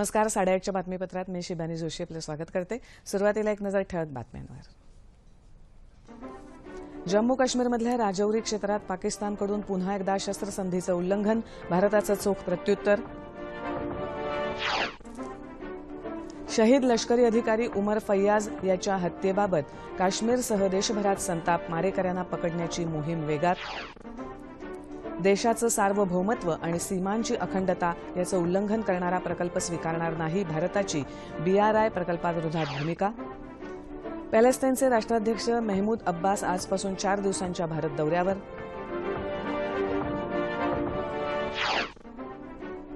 नमस्कार साडेआठच्या बातमीपत्रात मी शिबानी जोशी आपलं स्वागत करते. सुरुवातीला एक नजर ठळक बातम्यांवर. जम्मू काश्मीरमधल्या राजौरी क्षेत्रात पाकिस्तानकडून पुन्हा एकदा शस्त्रसंधीचं उल्लंघन भारताचं चोख प्रत्युत्तर. शहीद लष्करी अधिकारी उमर फैयाज याच्या हत्येबाबत काश्मीरसह देशभरात संताप मारेकऱ्यांना पकडण्याची मोहीम वेगात. देशाचं सार्वभौमत्व आणि सीमांची अखंडता याचं उल्लंघन करणारा प्रकल्प स्वीकारणार नाही भारताची बीआरआय प्रकल्पाविरोधात भूमिका? पॅलेस्टाईनचे राष्ट्राध्यक्ष मेहमूद अब्बास आजपासून चार दिवसांच्या भारत दौऱ्यावर.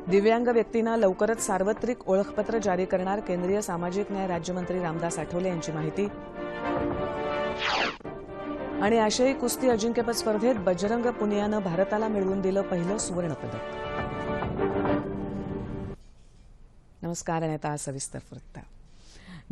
दिव्यांग व्यक्तींना लवकरच सार्वत्रिक ओळखपत्र जारी करणार केंद्रीय सामाजिक न्याय राज्यमंत्री रामदास आठवले यांची माहिती. आणि आशियाई कुस्ती अजिंक्यपद स्पर्धेत बजरंग पुनियानं भारताला मिळवून दिलं पहिलं सुवर्णपदक. नमस्कार आणि आता सविस्तर वृत्त.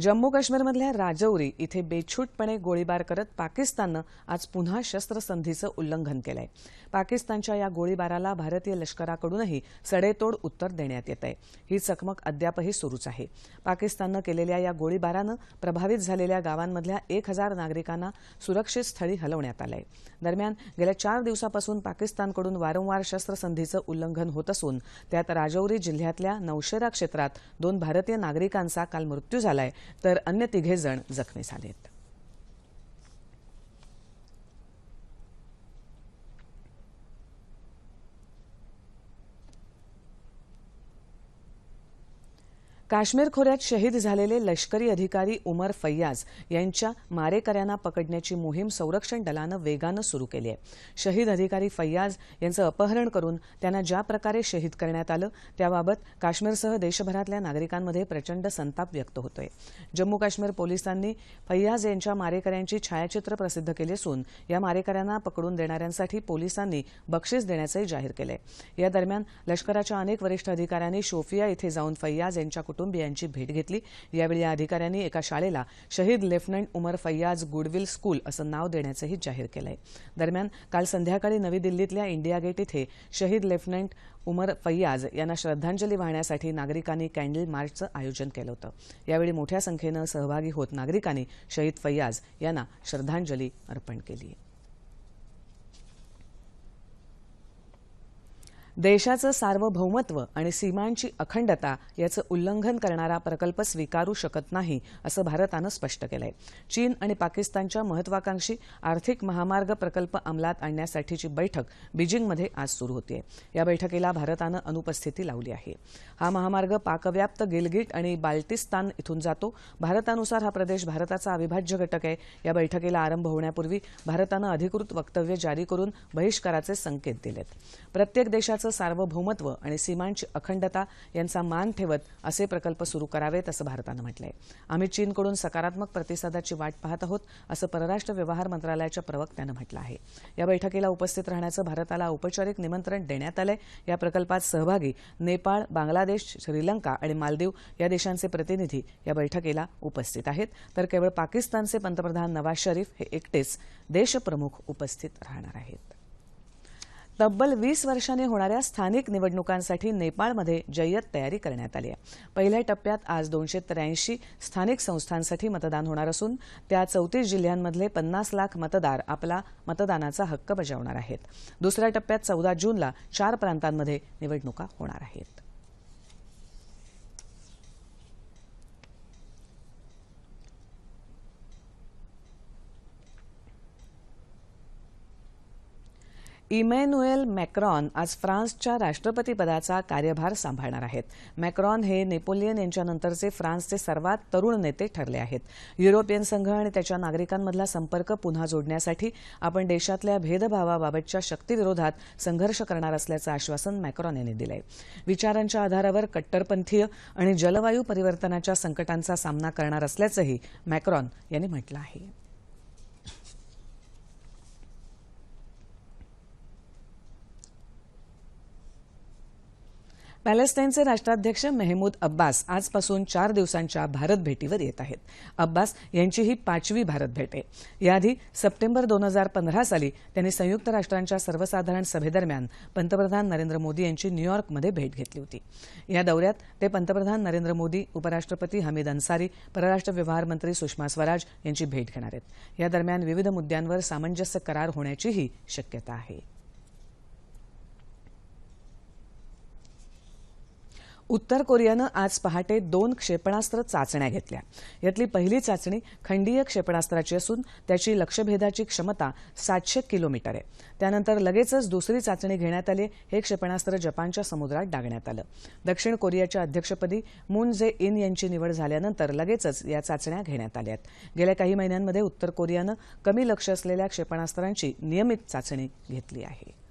जम्मू काश्मीरमधल्या राजौरी इथे बेछूटपणे गोळीबार करत पाकिस्ताननं आज पुन्हा शस्त्रसंधीचं उल्लंघन केलंय. पाकिस्तानच्या या गोळीबाराला भारतीय लष्कराकडूनही सडेतोड उत्तर देण्यात येत आहे ही चकमक अद्यापही सुरूच आहे. पाकिस्ताननं केलेल्या या गोळीबारानं प्रभावित झालेल्या गावांमधल्या एक हजार नागरिकांना सुरक्षित स्थळी हलवण्यात आलंय. दरम्यान गेल्या चार दिवसापासून पाकिस्तानकडून वारंवार शस्त्रसंधीचं उल्लंघन होत असून त्यात राजौरी जिल्ह्यातल्या नौशेरा क्षेत्रात दोन भारतीय नागरिकांचा काल मृत्यू झालाय. तर अन्य तिघे जण जखमी झालेत. काश्मीर खोऱ्यात शहीद झालेले लष्करी अधिकारी उमर फैयाज यांच्या मारेकऱ्यांना पकडण्याची मोहीम संरक्षण दलानं वेगानं सुरू केली आहे. शहीद अधिकारी फैयाज यांचं अपहरण करून त्यांना ज्या प्रकारे शहीद करण्यात आलं त्याबाबत काश्मीरसह देशभरातल्या नागरिकांमध्ये प्रचंड संताप व्यक्त होतोय. जम्मू काश्मीर पोलिसांनी फैयाज यांच्या मारेकऱ्यांची छायाचित्र प्रसिद्ध केली असून या मारेकऱ्यांना पकडून देणाऱ्यांसाठी पोलिसांनी बक्षीस देण्याचंही जाहीर केलंय. या दरम्यान लष्कराच्या अनेक वरिष्ठ अधिकाऱ्यांनी शोफिया इथे जाऊन फैयाज यांच्या कुटुंबियांची भेट घेतली. यावेळी या अधिकाऱ्यांनी एका शाळेला शहीद lieutenant Umar Fayaz goodwill school असं नाव देण्याचंही जाहीर केलंय. दरम्यान काल संध्याकाळी नवी दिल्लीतल्या इंडिया गेट इथे शहीद लेफ्टनंट उमर फैयाज यांना श्रद्धांजली वाहण्यासाठी नागरिकांनी कॅन्डल मार्चचं आयोजन केलं होतं. यावेळी मोठ्या संख्येनं सहभागी होत नागरिकांनी शहीद फैयाज यांना श्रद्धांजली अर्पण केली देशाचं सार्वभौमत्व आणि सीमांची अखंडता याचं उल्लंघन करणारा प्रकल्प स्वीकारू शकत नाही असं भारतानं स्पष्ट केलंय. चीन आणि पाकिस्तानच्या महत्वाकांक्षी आर्थिक महामार्ग प्रकल्प अंमलात आणण्यासाठीची बैठक बीजिंगमध्ये आज सुरू होतीये. या बैठकीला भारतानं अनुपस्थिती लावली आहे. हा महामार्ग पाकव्याप्त गिलगिट आणि बाल्टिस्तान इथून जातो. भारतानुसार हा प्रदेश भारताचा अविभाज्य घटक आहे. या बैठकीला आरंभ होण्यापूर्वी भारतानं अधिकृत वक्तव्य जारी करून बहिष्काराचे संकेत दिलेत. प्रत्येक देशाचं सार्वभौमत्व आणि सीमांची अखंडता यांचा मान ठेवत असे प्रकल्प सुरू करावेत असं भारतानं म्हटलंय. आम्ही चीनकडून सकारात्मक प्रतिसादाची वाट पाहत आहोत असं परराष्ट्र व्यवहार मंत्रालयाच्या प्रवक्त्यानं म्हटलं आहे. या बैठकीला उपस्थित राहण्याचं भारताला औपचारिक निमंत्रण देण्यात आलंय. या प्रकल्पात सहभागी नेपाळ बांगलादेश श्रीलंका आणि मालदीव या देशांचे प्रतिनिधी या बैठकीला उपस्थित आहेत. तर केवळ पाकिस्तानचे पंतप्रधान नवाज शरीफ हे एकटेच देशप्रमुख उपस्थित राहणार आहेत. तब्बल वीस वर्षांनी होणाऱ्या स्थानिक निवडणुकांसाठी नेपाळमध्ये जय्यत तयारी करण्यात आली आहे. पहिल्या टप्प्यात आज दोनशे त्र्याऐंशी स्थानिक संस्थांसाठी मतदान होणार असून त्या चौतीस जिल्ह्यांमधले पन्नास लाख मतदार आपला मतदानाचा हक्क बजावणार आहेत. दुसऱ्या टप्प्यात चौदा जूनला चार प्रांतांमध्ये निवडणुका होणार आहेत. इमॅन्युएल मॅक्रॉन आज फ्रान्सच्या राष्ट्रपतीपदाचा कार्यभार सांभाळणार आहेत. मॅक्रॉन हे नेपोलियन यांच्यानंतरचे फ्रान्सचे सर्वात तरुण नेते ठरले आहेत. युरोपियन संघ आणि त्याच्या नागरिकांमधला संपर्क पुन्हा जोडण्यासाठी आपण देशातल्या भेदभावाबाबतच्या शक्तीविरोधात संघर्ष करणार असल्याचं आश्वासन मॅक्रॉन यांनी दिलंय. विचारांच्या आधारावर कट्टरपंथीय आणि जलवायू परिवर्तनाच्या संकटांचा सामना करणार असल्याचंही मॅक्रॉन यांनी म्हटलं आहे. पॅलेस्टाईनचे राष्ट्राध्यक्ष मेहमूद अब्बास आजपासून चार दिवसांच्या भारत भेटीवर येत आहेत. अब्बास यांची ही पाचवी भारत भेट आहे. याआधी सप्टेंबर दोन हजार पंधरा साली त्यांनी संयुक्त राष्ट्रांच्या सर्वसाधारण सभेदरम्यान पंतप्रधान नरेंद्र मोदी यांची न्यूयॉर्कमध्ये भेट घेतली होती. या दौऱ्यात ते पंतप्रधान नरेंद्र मोदी उपराष्ट्रपती हमीद अन्सारी परराष्ट्र व्यवहार मंत्री सुषमा स्वराज यांची भेट घेणार आहेत. या दरम्यान विविध मुद्द्यांवर सामंजस्य करार होण्याचीही शक्यता आहे. उत्तर कोरियानं आज पहाटे दोन क्षेपणास्त्र चाचण्या घेतल्या. यातली पहिली चाचणी खंडीय क्षेपणास्त्राची असून त्याची लक्ष्यभेदाची क्षमता सातशे किलोमीटर आहे. त्यानंतर लगेचच दुसरी चाचणी घेण्यात आली. हे क्षेपणास्त्र जपानच्या समुद्रात डागण्यात आलं. दक्षिण कोरियाच्या अध्यक्षपदी मून जे इन यांची निवड झाल्यानंतर लगेचच या चाचण्या घेण्यात आल्या आहेत. गेल्या काही महिन्यांमध्ये उत्तर कोरियानं कमी लक्ष असलेल्या क्षेपणास्त्रांची नियमित चाचणी घेतली आहे.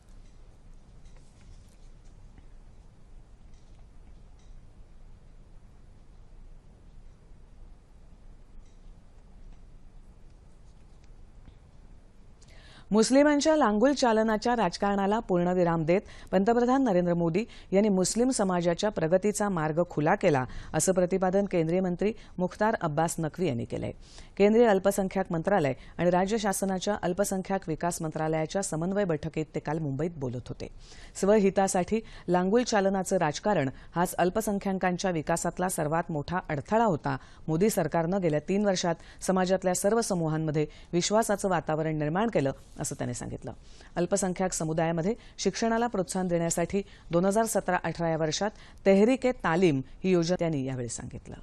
मुस्लिमांच्या लांगुल चालनाच्या राजकारणाला पूर्णविराम देत पंतप्रधान नरेंद्र मोदी यांनी मुस्लिम समाजाच्या प्रगतीचा मार्ग खुला केला असं प्रतिपादन केंद्रीय मंत्री मुख्तार अब्बास नक्वी यांनी केलंय. केंद्रीय अल्पसंख्याक मंत्रालय आणि राज्य शासनाच्या अल्पसंख्याक विकास मंत्रालयाच्या समन्वय बैठकीत ते काल मुंबईत बोलत होते. स्वहितासाठी लांगुल चालनाचं राजकारण हाच अल्पसंख्याकांच्या विकासातला सर्वात मोठा अडथळा होता. मोदी सरकारनं गेल्या तीन वर्षात समाजातल्या सर्व समूहांमध्ये विश्वासाचं वातावरण निर्माण केलं असं त्यांनी सांगितलं. अल्पसंख्याक समुदायामध्ये शिक्षणाला प्रोत्साहन देण्यासाठी दोन हजार सतरा अठरा या वर्षात तेहरीक ए तालीम ही योजना त्यांनी यावेळी सांगितलं.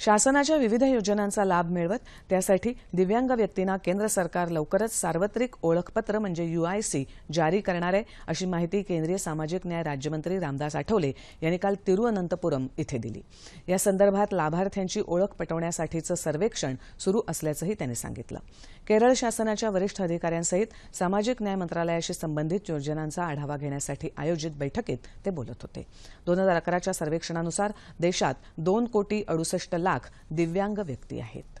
शासनाच्या विविध योजनांचा लाभ मिळवत त्यासाठी दिव्यांग व्यक्तींना केंद्र सरकार लवकरच सार्वत्रिक ओळखपत्र म्हणजे यूआयसी जारी करणार आहे अशी माहिती केंद्रीय सामाजिक न्याय राज्यमंत्री रामदास आठवले यांनी काल तिरुअनंतपुरम इथे दिली. या संदर्भात लाभार्थ्यांची ओळख पटवण्यासाठीचं सर्वेक्षण सुरू असल्याचंही त्यांनी सांगितलं. केरळ शासनाच्या वरिष्ठ अधिकाऱ्यांसहित सामाजिक न्याय मंत्रालयाशी संबंधित योजनांचा आढावा घेण्यासाठी आयोजित बैठकीत ते बोलत होते. दोन हजार अकराच्या सर्वेक्षणानुसार देशात दोन कोटी अडुसष्ट लाख दिव्यांग व्यक्ती आहेत.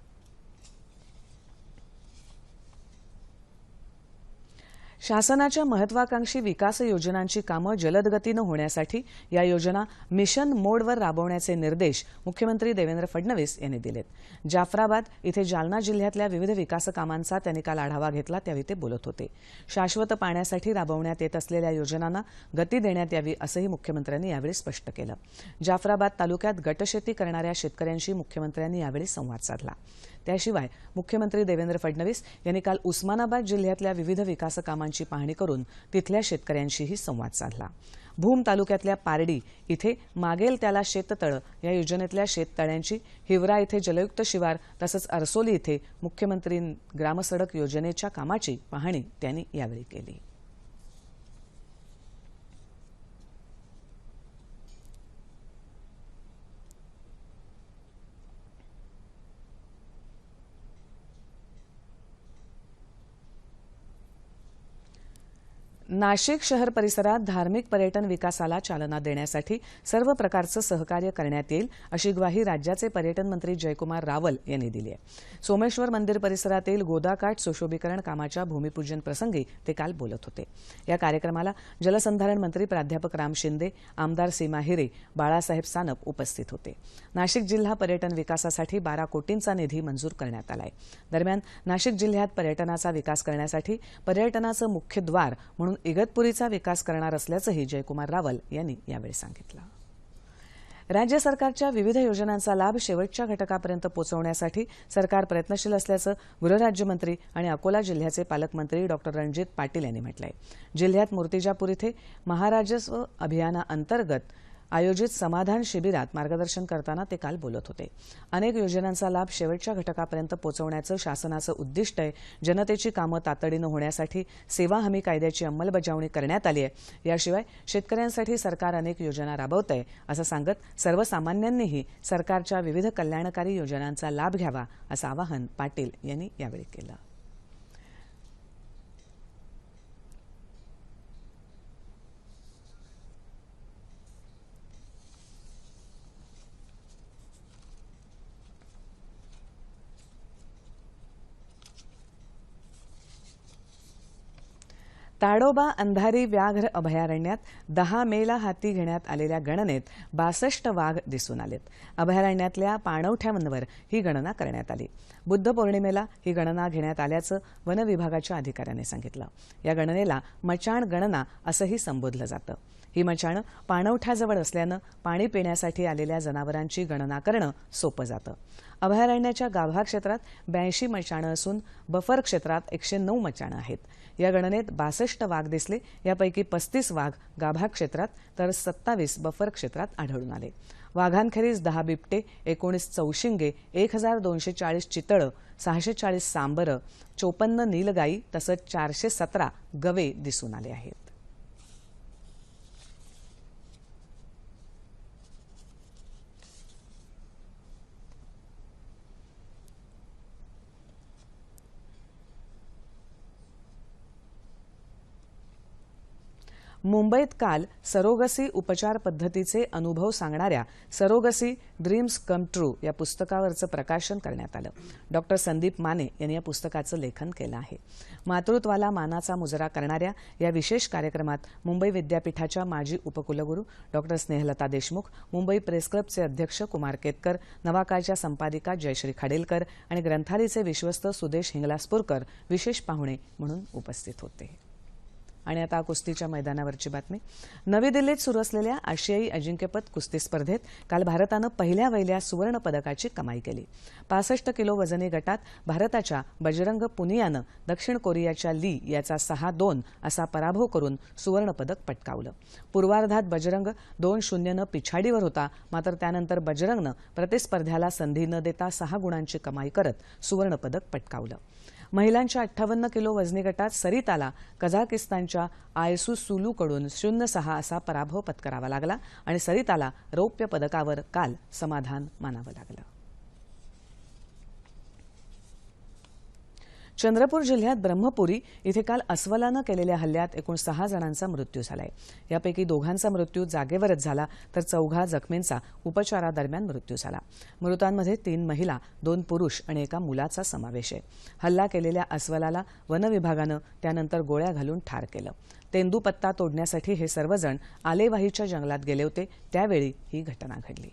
शासनाच्या महत्वाकांक्षी विकास योजनांची कामं जलदगतीनं होण्यासाठी या योजना मिशन मोडवर राबवण्याचे निर्देश मुख्यमंत्री देवेंद्र फडणवीस यांनी दिलेत. जाफराबाद इथे जालना जिल्ह्यातल्या विविध विकास कामांचा त्यांनी काल आढावा घेतला त्यावेळी ते बोलत होते. शाश्वत पाण्यासाठी राबवण्यात येत असलेल्या योजनांना गती देण्यात यावी असंही मुख्यमंत्र्यांनी यावेळी स्पष्ट केलं. जाफराबाद तालुक्यात गटशेती करणाऱ्या शेतकऱ्यांशी मुख्यमंत्र्यांनी यावेळी संवाद साधला. त्याशिवाय मुख्यमंत्री देवेंद्र फडणवीस यांनी काल उस्मानाबाद जिल्ह्यातल्या विविध विकास कामांची पाहणी करून तिथल्या शेतकऱ्यांशीही संवाद साधला. भूम तालुक्यातल्या पारडी इथे मागेल त्याला शेततळ या योजनेतल्या शेततळ्यांची हिवरा इथे जलयुक्त शिवार तसंच अरसोली इथे मुख्यमंत्री ग्रामसडक योजनेच्या कामाची पाहणी त्यांनी यावेळी केली. नाशिक शहर परिसरात धार्मिक पर्यटन विकासाला चालना देण्यासाठी सर्व प्रकारचं सहकार्य करण्यात येईल अशी ग्वाही राज्याचे पर्यटन मंत्री जयकुमार रावल यांनी दिली आहे. सोमेश्वर मंदिर परिसरातील गोदाकाठ सुशोभीकरण कामाच्या भूमिपूजन प्रसंगी ते काल बोलत होते. या कार्यक्रमाला जलसंधारण मंत्री प्राध्यापक राम शिंदे आमदार सीमा हिरे बाळासाहेब सानप उपस्थित होते. नाशिक जिल्हा पर्यटन विकासासाठी बारा कोटींचा निधी मंजूर करण्यात आला आहे दरम्यान नाशिक जिल्ह्यात पर्यटनाचा विकास करण्यासाठी पर्यटनाचं मुख्य द्वार म्हणून इगतपुरीचा विकास करणार असल्याचंही जयकुमार रावल यांनी यावेळी सांगितलं. राज्य सरकारच्या विविध योजनांचा लाभ शेवटच्या घटकापर्यंत पोहोचवण्यासाठी सरकार प्रयत्नशील असल्याचं गृहराज्यमंत्री आणि अकोला जिल्ह्याचे पालकमंत्री डॉक्टर रणजित पाटील यांनी म्हटलं आहे जिल्ह्यात मूर्तिजापूर इथे महाराजस्व अभियानाअंतर्गत आयोजित समाधान शिबिरात मार्गदर्शन करताना ते काल बोलत होते. अनेक योजनांचा लाभ शेवटच्या घटकापर्यंत पोहोचवण्याचं शासनाचं उद्दिष्ट आहे. जनतेची कामं तातडीनं होण्यासाठी सेवा हमी कायद्याची अंमलबजावणी करण्यात आली आहे. याशिवाय शेतकऱ्यांसाठी सरकार अनेक योजना राबवत आहे असं सांगत सर्वसामान्यांनीही सरकारच्या विविध कल्याणकारी योजनांचा लाभ घ्यावा असं आवाहन पाटील यांनी यावेळी केलं. ताडोबा अंधारी व्याघ्र अभयारण्यात दहा मेला हाती घेण्यात आलेल्या गणनेत बासष्ट वाघ दिसून आलेत. अभयारण्यातल्या पाणवठ्यांवर ही गणना करण्यात आली. बुद्ध पौर्णिमेला ही गणना घेण्यात आल्याचं वनविभागाच्या अधिकाऱ्यांनी सांगितलं. या गणनेला मचाण गणना असंही संबोधलं जातं. ही मचाणं पाणवठ्याजवळ असल्यानं पाणी पिण्यासाठी आलेल्या जनावरांची गणना करणं सोपं जातं. अभयारण्याच्या गाभा क्षेत्रात ब्याऐंशी मचाणं असून बफर क्षेत्रात एकशे नऊ मचाणं आहेत. या गणनेत बासष्ट वाघ दिसले यापैकी पस्तीस वाघ गाभा क्षेत्रात तर सत्तावीस बफर क्षेत्रात आढळून आले. वाघांखेरीज दहा बिबटे एकोणीस चौशिंगे एक हजार दोनशे चाळीस चितळं सहाशे चाळीस सांबरं चोपन्न नीलगाई तसंच चारशे सतरा गवे दिसून आले आहेत. मुंबईत काल सरोगसी उपचार पद्धतीचे अनुभव सांगणाऱ्या सरोगसी ड्रीम्स कम ट्रू या पुस्तकावरचं प्रकाशन करण्यात आलं. डॉक्टर संदीप माने यांनी या पुस्तकाचं लेखन केलं आहे. मातृत्वाला मानाचा मुजरा करणाऱ्या या विशेष कार्यक्रमात मुंबई विद्यापीठाच्या माजी उपकुलगुरू डॉक्टर स्नेहलता देशमुख मुंबई प्रेस क्लबचे अध्यक्ष कुमार केतकर नवाकाळच्या संपादिका जयश्री खाडेलकर आणि ग्रंथालीचे विश्वस्त सुदेश हिंगलासपूरकर विशेष पाहुणे म्हणून उपस्थित होते. आणि आता कुस्तीच्या मैदानावरची बातमी. नवी दिल्लीत सुरू असलेल्या आशियाई अजिंक्यपद कुस्ती स्पर्धेत काल भारतानं पहिल्या वहिल्या सुवर्ण पदकाची कमाई केली. पासष्ट किलो वजनी गटात भारताच्या बजरंग पुनियानं दक्षिण कोरियाच्या ली याचा सहा दोन असा पराभव करून सुवर्णपदक पटकावलं. पूर्वार्धात बजरंग दोन शून्यनं पिछाडीवर होता मात्र त्यानंतर बजरंगनं प्रतिस्पर्ध्याला संधी न देता सहा गुणांची कमाई करत सुवर्णपदक पटकावलं. महिलांच्या अठ्ठावन्न किलो वजनी गटात सरिताला कझाकिस्तानच्या आयसू सुलूकडून शून्य सहा असा पराभव पत्करावा लागला आणि सरिताला रौप्य पदकावर काल समाधान मानावं लागलं. चंद्रपूर जिल्ह्यात ब्रह्मपुरी इथे काल अस्वलानं केलेल्या हल्ल्यात एकूण सहा जणांचा मृत्यू झालाय. यापैकी दोघांचा मृत्यू जागेवरच झाला तर चौघा जखमींचा उपचारादरम्यान मृत्यू झाला. मृतांमध्ये तीन महिला दोन पुरुष आणि एका मुलाचा समावेश आहे. हल्ला केलेल्या अस्वलाला वनविभागानं त्यानंतर गोळ्या घालून ठार केलं. तेंदूपत्ता तोडण्यासाठी हे सर्वजण आलेवाहीच्या जंगलात गेले होते. त्यावेळी ही घटना घडली.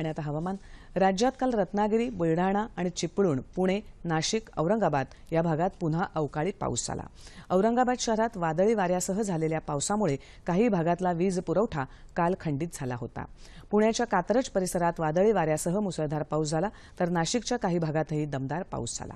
आणि आता हवामान. राज्यात काल रत्नागिरी बुलढाणा आणि चिपळूण पुणे नाशिक औरंगाबाद या भागात पुन्हा अवकाळी पाऊस झाला. औरंगाबाद शहरात वादळी वाऱ्यासह झालेल्या पावसामुळे काही भागातला वीज पुरवठा काल खंडित झाला होता. पुण्याच्या कात्रज परिसरात वादळी वाऱ्यासह मुसळधार पाऊस झाला तर नाशिकच्या काही भागातही दमदार पाऊस झाला.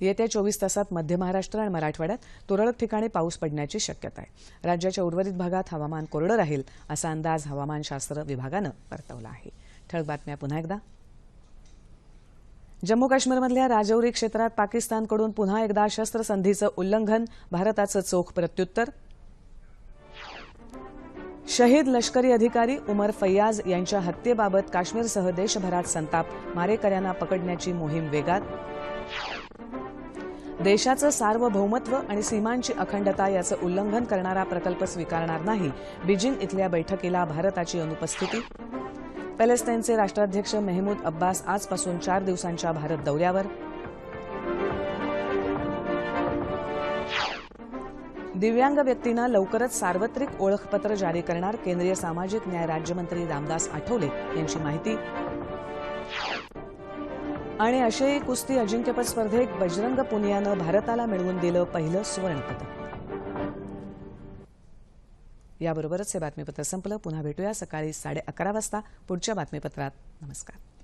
येत्या चोवीस तासात मध्य महाराष्ट्र आणि मराठवाड्यात तुरळक ठिकाणी पाऊस पडण्याची शक्यता आहे. राज्याच्या उर्वरित भागात हवामान कोरडं राहील असा अंदाज हवामानशास्त्र विभागानं वर्तवला आहे. ठळक बातम्या पुन्हा एकदा. जम्मू काश्मीरमधल्या राजौरी क्षेत्रात पाकिस्तानकडून पुन्हा एकदा शस्त्रसंधीचं उल्लंघन भारताचं चोख प्रत्युत्तर. शहीद लष्करी अधिकारी उमर फैयाज यांच्या हत्येबाबत काश्मीरसह देशभरात संताप मारेकऱ्यांना पकडण्याची मोहीम वेगात. देशाचं सार्वभौमत्व आणि सीमांची अखंडता याचं उल्लंघन करणारा प्रकल्प स्वीकारणार नाही. बीजिंग इथल्या बैठकीला भारताची अनुपस्थिती? पॅलेस्टाईनचे राष्ट्राध्यक्ष मेहमूद अब्बास आजपासून चार दिवसांच्या भारत दौऱ्यावर. दिव्यांग व्यक्तींना लवकरच सार्वत्रिक ओळखपत्र जारी करणार केंद्रीय सामाजिक न्याय राज्यमंत्री रामदास आठवले यांची माहिती आणि आशियाई कुस्ती अजिंक्यपद स्पर्धेत बजरंग पुनियानं भारताला मिळवून दिलं पहिलं सुवर्णपदक. याबरोबरच हे बातमीपत्र संपलं. पुन्हा भेटूया सकाळी साडे अकरा वाजता. पुढच्या बातमीपत्रात. नमस्कार.